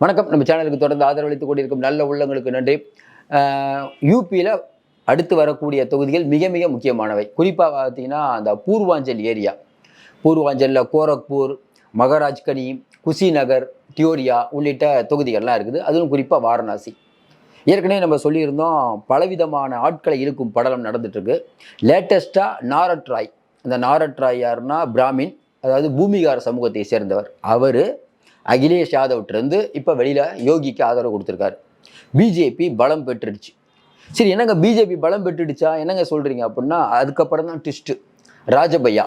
வணக்கம். நம்ம சேனலுக்கு தொடர்ந்து ஆதரவளித்துக் கொண்டிருக்கும் நல்ல உள்ளங்களுக்கு நன்றி. யூபியில் அடுத்து வரக்கூடிய தொகுதிகள் மிக மிக முக்கியமானவை. குறிப்பாக பார்த்தீங்கன்னா அந்த பூர்வாஞ்சல் ஏரியா. பூர்வாஞ்சலில் கோரக்பூர் மகாராஜ்கனி குஷிநகர் தியோரியா உள்ளிட்ட தொகுதிகள்லாம் இருக்குது. அதுவும் குறிப்பாக வாரணாசி. ஏற்கனவே நம்ம சொல்லியிருந்தோம் பலவிதமான ஆட்களை இழுக்கும் படலம் நடந்துட்டுருக்கு. லேட்டஸ்ட்டாக நாரட் ராய் நாரட்ராய் நாரட் ராய் யாருன்னா பிராமின் அதாவது பூமிகார சமூகத்தை சேர்ந்தவர். அவர் அகிலேஷ் யாதவ்ட்டிருந்து இப்போ வெளியில் யோகிக்கு ஆதரவு கொடுத்துருக்காரு. பிஜேபி பலம் பெற்றுடுச்சு. சரி என்னங்க பிஜேபி பலம் பெற்றுடுச்சா? என்னங்க சொல்கிறீங்க அப்படின்னா அதுக்கப்புறம் தான் ட்விஸ்ட்டு ராஜபையா.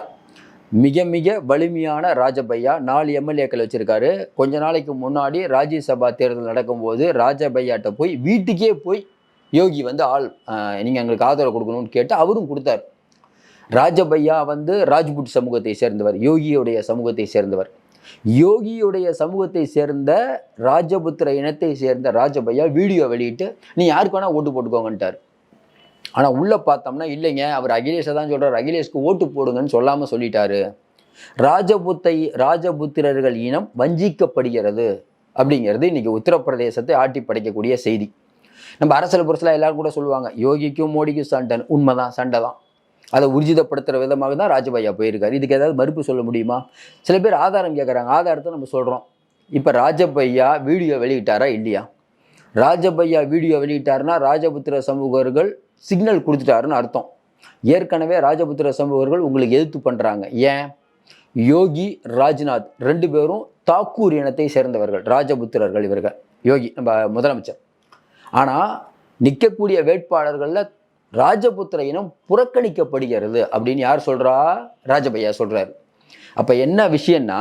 மிக மிக வலிமையான ராஜபையா நாலு எம்எல்ஏக்கள் வச்சுருக்காரு. கொஞ்ச நாளைக்கு முன்னாடி ராஜ்யசபா தேர்தல் நடக்கும்போது ராஜபையாட்ட போய் வீட்டுக்கே போய் யோகி வந்து ஆள் நீங்கள் எங்களுக்கு ஆதரவு கொடுக்கணும்னு கேட்டு அவரும் கொடுத்தார். ராஜபையா வந்து ராஜ்புட் சமூகத்தை சேர்ந்தவர் யோகியுடைய சமூகத்தை சேர்ந்தவர். யோகியுடைய சமூகத்தை சேர்ந்த ராஜபுத்திர இனத்தை சேர்ந்த ராஜபையா வீடியோ வெளியிட்டு நீ யாருக்கு வேணால் ஓட்டு போட்டுக்கோங்கன்ட்டார். ஆனால் உள்ளே பார்த்தோம்னா இல்லைங்க அவர் அகிலேஷை தான் சொல்கிறார் அகிலேஷ்க்கு ஓட்டு போடுங்கன்னு சொல்லாமல் சொல்லிட்டாரு. ராஜபுத்தை ராஜபுத்திரர்கள் இனம் வஞ்சிக்கப்படுகிறது. அப்படிங்கிறது இன்றைக்கி உத்தரப்பிரதேசத்தை ஆட்டி படைக்கக்கூடிய செய்தி. நம்ம அரசியல் புரசில் எல்லோரும் கூட சொல்லுவாங்க யோகிக்கும் மோடிக்கும் சண்டை. உண்மைதான் சண்டை தான். அதை உர்ஜிதப்படுத்துகிற விதமாக தான் ராஜபையா போயிருக்காரு. இதுக்கு ஏதாவது மறுப்பு சொல்ல முடியுமா? சில பேர் ஆதாரம் கேட்குறாங்க ஆதாரத்தை நம்ம சொல்கிறோம் இப்போ ராஜபையா வீடியோ வெளியிட்டாரா இல்லையா? ராஜபையா வீடியோ வெளியிட்டாருன்னா ராஜபுத்திர சமூகர்கள் சிக்னல் கொடுத்துட்டாருன்னு அர்த்தம். ஏற்கனவே ராஜபுத்திர சமூகர்கள் உங்களுக்கு எதிர்த்து பண்ணுறாங்க ஏன்? யோகி ராஜ்நாத் ரெண்டு பேரும் தாக்கூர் இனத்தை சேர்ந்தவர்கள் ராஜபுத்திரர்கள் இவர்கள். யோகி நம்ம முதலமைச்சர். ஆனால் நிற்கக்கூடிய வேட்பாளர்களில் ராஜபுத்திர இனம் புறக்கணிக்கப்படுகிறது அப்படின்னு யார் சொல்கிறா ராஜபையா சொல்கிறார் அப்போ என்ன விஷயம்னா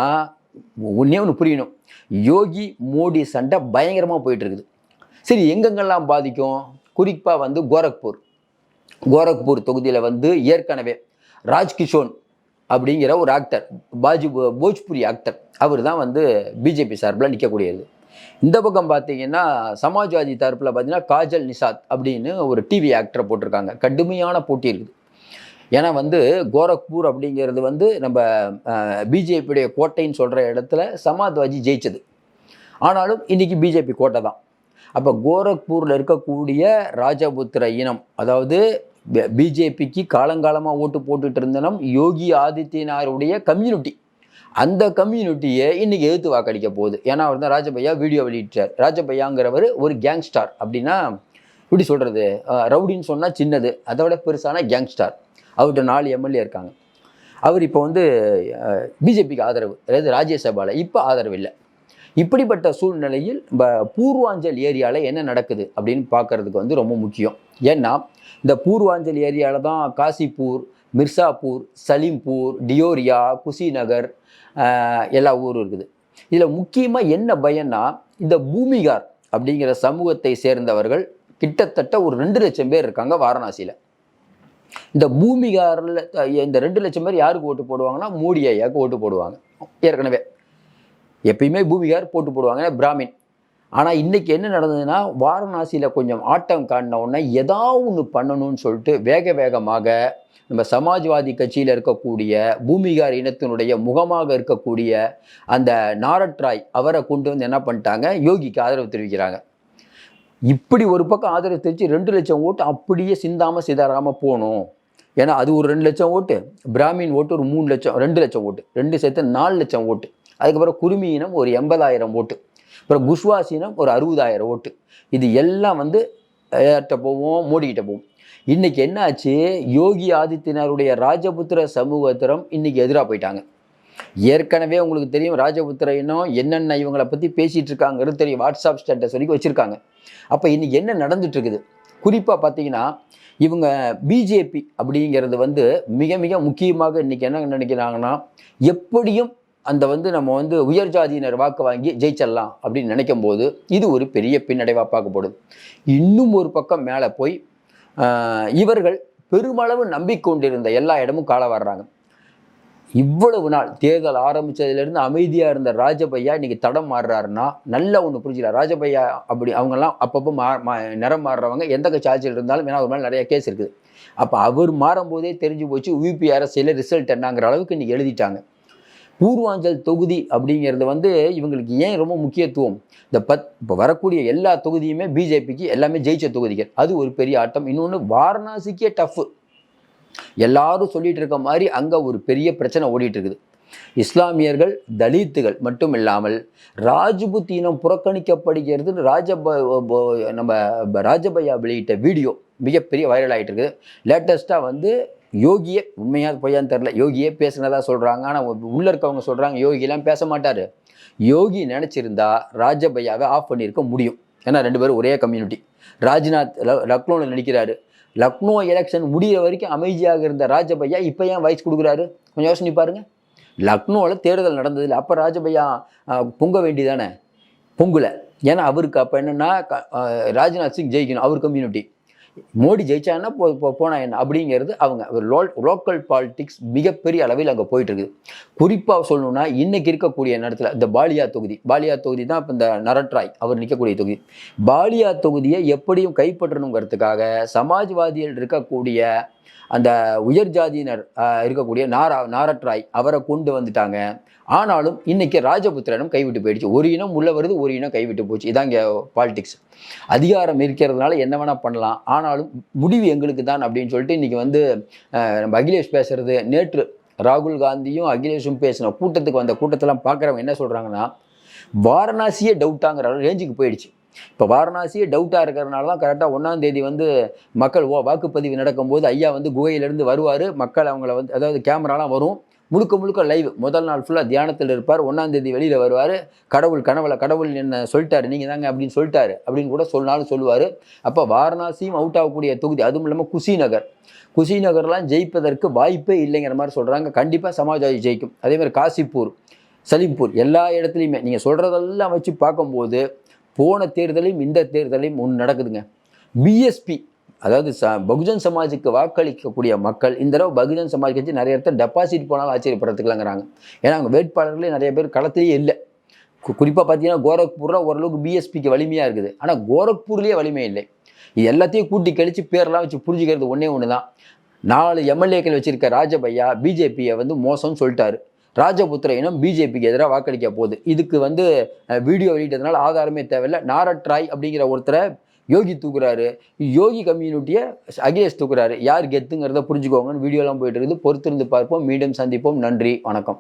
ஒன்றே ஒன்று புரியணும். யோகி மோடி சண்டை பயங்கரமாக போயிட்டு இருக்குது சரி எங்கெங்கெல்லாம் பாதிக்கும்? குறிப்பாக வந்து கோரக்பூர். கோரக்பூர் தொகுதியில் வந்து ஏற்கனவே ராஜ்கிஷோன் அப்படிங்கிற ஒரு ஆக்டர் பாஜி போஜ்புரி ஆக்டர் அவர் தான் வந்து பிஜேபி சார்பில் நிற்கக்கூடியது இந்த பக்கம் பார்த்தீங்கன்னா சமாஜ்வாதி தரப்பில் பார்த்தீங்கன்னா காஜல் நிசாத் அப்படின்னு ஒரு டிவி ஆக்டரை போட்டிருக்காங்க. கடுமையான போட்டி இருக்குது. ஏன்னா வந்து கோரக்பூர் அப்படிங்கிறது வந்து நம்ம பிஜேபியுடைய கோட்டைன்னு சொல்கிற இடத்துல சமாஜ்வாதி ஜெயிச்சது. ஆனாலும் இன்றைக்கி பிஜேபி கோட்டை தான். அப்போ கோரக்பூரில் இருக்கக்கூடிய ராஜபுத்திர இனம் அதாவது பிஜேபிக்கு காலங்காலமாக ஓட்டு போட்டுட்டு இருந்தனம் யோகி ஆதித்யநாருடைய கம்யூனிட்டி. அந்த கம்யூனிட்டியை இன்றைக்கி எதிர்த்து வாக்களிக்க போகுது. ஏன்னா அவர் தான் ராஜபையா வீடியோ வெளியிட்டார். ராஜபையாங்கிறவர் ஒரு கேங்ஸ்டார் அப்படின்னா இப்படி சொல்கிறது ரவுடின்னு சொன்னால் சின்னது. அதை விட பெருசான கேங்ஸ்டார் அவர்கிட்ட நாலு எம்எல்ஏ இருக்காங்க. அவர் இப்போ வந்து பிஜேபிக்கு ஆதரவு. அதாவது ராஜ்யசபாவில் இப்போ ஆதரவு இல்லை. இப்படிப்பட்ட சூழ்நிலையில் ப- பூர்வாஞ்சல் ஏரியாவில் என்ன நடக்குது அப்படின்னு பார்க்கறதுக்கு வந்து ரொம்ப முக்கியம். ஏன்னா இந்த பூர்வாஞ்சல் ஏரியாவில் தான் காசிப்பூர் மிர்சாப்பூர் சலீம்பூர் டியோரியா குஷிநகர் எல்லா ஊரும் இருக்குது. இதில் முக்கியமாக என்ன பயன்னா இந்த பூமிகார் அப்படிங்கிற சமூகத்தை சேர்ந்தவர்கள் கிட்டத்தட்ட ஒரு ரெண்டு லட்சம் பேர் இருக்காங்க வாரணாசியில். இந்த பூமிகாரில் இந்த ரெண்டு லட்சம் பேர் யாருக்கு ஓட்டு போடுவாங்கன்னா மோடி ஐயாவுக்கு ஓட்டு போடுவாங்க. ஏற்கனவே. எப்பயுமே பூமிகார் போட்டு போடுவாங்க பிராமின். ஆனால் இன்றைக்கி என்ன நடந்ததுன்னா வாரணாசியில் கொஞ்சம் ஆட்டம் காட்டின உடனே ஏதாவது ஒன்று பண்ணணும்னு சொல்லிட்டு வேக வேகமாக நம்ம சமாஜ்வாதி கட்சியில் இருக்கக்கூடிய பூமிகார் இனத்தினுடைய முகமாக இருக்கக்கூடிய அந்த நாரட்ராய் அவரை கொண்டு வந்து என்ன பண்ணிட்டாங்க? யோகிக்கு ஆதரவு தெரிவிக்கிறாங்க. இப்படி ஒரு பக்கம் ஆதரவு தெரிவித்து ரெண்டு லட்சம் ஓட்டு அப்படியே சிந்தாமல் சிதறாமல் போகணும். ஏன்னா அது ஒரு ரெண்டு லட்சம் ஓட்டு. பிராமின் ஓட்டு ஒரு மூணு லட்சம் ரெண்டு லட்சம் ஓட்டு. ரெண்டு சேர்த்து நாலு லட்சம் ஓட்டு. அதுக்கப்புறம் குருமி இனம் ஒரு எண்பதாயிரம் ஓட்டு. அப்புறம் குஷ்வாசீனம் ஒரு அறுபதாயிரம் ஓட்டு. இது எல்லாம் வந்து ஏற்ற போவோம்? மோடிக்கிட்ட போவோம். இன்னைக்கு என்னாச்சு யோகி ஆதித்யனாருடைய ராஜபுத்திர சமூகத்திரம் இன்னைக்கு எதிராக போயிட்டாங்க. ஏற்கனவே உங்களுக்கு தெரியும் ராஜபுத்திர இன்னும் என்னென்ன இவங்களை பற்றி பேசிகிட்டு இருக்காங்கிறது தெரியும். வாட்ஸ்அப் ஸ்டேட்டஸ் வரைக்கும் வச்சுருக்காங்க. அப்போ இன்றைக்கி என்ன நடந்துட்டுருக்குது குறிப்பாக பார்த்தீங்கன்னா இவங்க பிஜேபி அப்படிங்கிறது வந்து மிக மிக முக்கியமாக இன்றைக்கி என்ன நினைக்கிறாங்கன்னா எப்படியும் அந்த வந்து நம்ம வந்து உயர் ஜாதியினர் வாக்கு வாங்கி ஜெயிச்சிடலாம் அப்படின்னு நினைக்கும் போது இது ஒரு பெரிய பின்னடைவாக பார்க்கப்படுது. இன்னும் ஒரு பக்கம் மேலே போய் இவர்கள் பெருமளவு நம்பிக்கொண்டிருந்த எல்லா இடமும் கால வர்றாங்க இவ்வளவு நாள் தேர்தல் ஆரம்பிச்சதுலேருந்து அமைதியாக இருந்த ராஜபையா இன்னைக்கு தடம் மாறுறாருன்னா நல்ல ஒன்று புரிஞ்சுக்கல ராஜபையா அப்படி அவங்கெல்லாம் அப்பப்போ மா மா நிறம் மாறுறவங்க எந்த கட்சி ஆட்சியில் இருந்தாலும் ஏன்னா அவர் மேலே நிறைய கேஸ் இருக்குது. அப்போ அவர் மாறும்போதே தெரிஞ்சு போச்சு யூபி ரிசல்ட் என்னங்கிற அளவுக்கு இன்றைக்கி எழுதிட்டாங்க. பூர்வாஞ்சல் தொகுதி அப்படிங்கிறது வந்து இவங்களுக்கு ஏன் ரொம்ப முக்கியத்துவம்? இந்த பத் இப்போ வரக்கூடிய எல்லா தொகுதியுமே பிஜேபிக்கு எல்லாமே ஜெயிச்ச தொகுதிகள். அது ஒரு பெரிய ஆட்டம். இன்னொன்று வாரணாசிக்கே டஃப்பு எல்லாரும் சொல்லிட்டு இருக்க மாதிரி அங்கே ஒரு பெரிய பிரச்சனை ஓடிட்டு இருக்குது இஸ்லாமியர்கள் தலித்துகள் மட்டும் இல்லாமல் ராஜ்புத் இனம் புறக்கணிக்கப்படுகிறது. ராஜப நம்ம ராஜபையா வெளியிட்ட வீடியோ மிகப்பெரிய வைரல் ஆகிட்டு இருக்குது லேட்டஸ்ட்டாக வந்து யோகியே உண்மையாக பொய்யான்னு தெரில யோகியே பேசுனதா சொல்கிறாங்க ஆனால் உள்ளே இருக்கவங்க சொல்கிறாங்க யோகிலாம் பேச மாட்டார். யோகி நினச்சிருந்தா ராஜபையாவை ஆஃப் பண்ணியிருக்க முடியும். ஏன்னா ரெண்டு பேரும் ஒரே கம்யூனிட்டி ராஜ்நாத் லக்னோவில் நடிக்கிறாரு. லக்னோ எலெக்ஷன் முடியிற வரைக்கும் அமைதியாக இருந்த ராஜபையா இப்போ ஏன் வாய்ஸ் கொடுக்குறாரு? கொஞ்சம் யோசனை பாருங்கள் லக்னோவில் தேர்தல் நடந்ததில்ல அப்போ ராஜபையா பொங்க வேண்டியதானே? பொங்கல. ஏன்னா அவருக்கு அப்போ என்னென்னா ராஜ்நாத் சிங் ஜெயிக்கணும் அவர் கம்யூனிட்டி மோடி ஜெயிச்சான்னா போ போ- போனா என்ன? அப்படிங்கிறது அவங்க லோ லோக்கல் பாலிடிக்ஸ் மிகப்பெரிய அளவில் அங்கே போயிட்டு இருக்குது குறிப்பாக சொல்லணும்னா இன்னைக்கு இருக்கக்கூடிய நேரத்தில் இந்த பாலியா தொகுதி. பாலியா தொகுதி தான் இப்போ இந்த நரட்ராய் அவர் நிற்கக்கூடிய தொகுதி. பாலியா தொகுதியை எப்படியும் கைப்பற்றணுங்கிறதுக்காக சமாஜ்வாதிகள் இருக்கக்கூடிய அந்த உயர் ஜாதியினர் இருக்கக்கூடிய நாரா நாரட்ராய் அவரை கொண்டு வந்துட்டாங்க. ஆனாலும் இன்னைக்கு ராஜபுத்திரனும் கைவிட்டு போயிடுச்சு. ஒரு இனம் உள்ள வருது ஒரு இனம் கைவிட்டு போச்சு. இதான் இங்கே பாலிடிக்ஸ் அதிகாரம் இருக்கிறதுனால என்ன வேணால் பண்ணலாம். ஆனாலும் முடிவு எங்களுக்கு தான் அப்படின்னு சொல்லிட்டு இன்னைக்கு வந்து நம்ம அகிலேஷ் பேசுறது. நேற்று ராகுல் காந்தியும் அகிலேஷும் பேசின கூட்டத்துக்கு வந்த கூட்டத்தெல்லாம் பார்க்குறவங்க என்ன சொல்கிறாங்கன்னா வாரணாசியே டவுட்டாங்கிற ரேஞ்சுக்கு போயிடுச்சு. இப்போ வாரணாசியே டவுட்டாக இருக்கிறதுனால தான் கரெக்டாக ஒன்றாம் தேதி வந்து மக்கள் ஓ வாக்குப்பதிவு நடக்கும்போது ஐயா வந்து குகையிலேருந்து வருவார். மக்கள் அவங்கள வந்து அதாவது கேமராலாம் வரும். முழுக்க முழுக்க லைவ் முதல் நாள் ஃபுல்லாக தியானத்தில் இருப்பார். ஒன்றாம் தேதி வெளியில் வருவார். கடவுள் கனவுல கடவுள் என்ன சொல்லிட்டாரு. நீங்கள் தாங்க அப்படின்னு சொல்லிட்டாரு. அப்படின்னு கூட சொன்னாலும் சொல்லுவார். அப்போ வாரணாசியும் அவுட் ஆகக்கூடிய தொகுதி அதுவும் இல்லாமல் குஷிநகர் குஷிநகர்லாம் ஜெயிப்பதற்கு வாய்ப்பே இல்லைங்கிற மாதிரி சொல்கிறாங்க கண்டிப்பாக சமாஜ்வாதி ஜெயிக்கும். அதே மாதிரி காசிப்பூர் சலீம்பூர் எல்லா இடத்துலையுமே. நீங்கள் சொல்கிறதெல்லாம் வச்சு பார்க்கும்போது போன தேர்தலையும் இந்த தேர்தலையும் ஒன்று நடக்குதுங்க. பிஎஸ்பி அதாவது ச பகுஜன் சமாஜுக்கு வாக்களிக்கக்கூடிய மக்கள் இந்த தடவை பகுஜன் சமாஜ் கட்சி நிறைய இடத்துல டெபாசிட் போனாலும் ஆச்சரியப்படுறதுக்குலாங்கிறாங்க ஏன்னா அவங்க வேட்பாளர்களே நிறைய பேர் களத்திலேயே இல்லை. குறிப்பாக பார்த்தீங்கன்னா கோரக்பூரில் ஓரளவுக்கு பிஎஸ்பிக்கு வலிமையாக இருக்குது. ஆனால் கோரக்பூர்லேயே வலிமை இல்லை. இது எல்லாத்தையும் கூட்டி கழித்து பேரெல்லாம் வச்சு புரிஞ்சுக்கிறது ஒன்றே ஒன்று தான் நாலு எம்எல்ஏக்கள் வச்சுருக்க ராஜபையா பிஜேபியை வந்து மோசம்னு சொல்லிட்டாரு. ராஜபுத்திர இனம் பிஜேபிக்கு எதிராக வாக்களிக்க போகுது. இதுக்கு வந்து வீடியோ வெளியிட்டதுனால ஆதாரமே தேவையில்லை. நாரட்ராய் அப்படிங்கிற ஒருத்தரை யோகி தூக்குறாரு. யோகி கம்யூனிட்டியை அகிலேஷ் தூக்குறாரு. யார் கெத்துங்கிறத புரிஞ்சுக்கோங்கன்னு வீடியோலாம் போயிட்டு இருக்குது. பொறுத்திருந்து பார்ப்போம். மீண்டும் சந்திப்போம். நன்றி. வணக்கம்.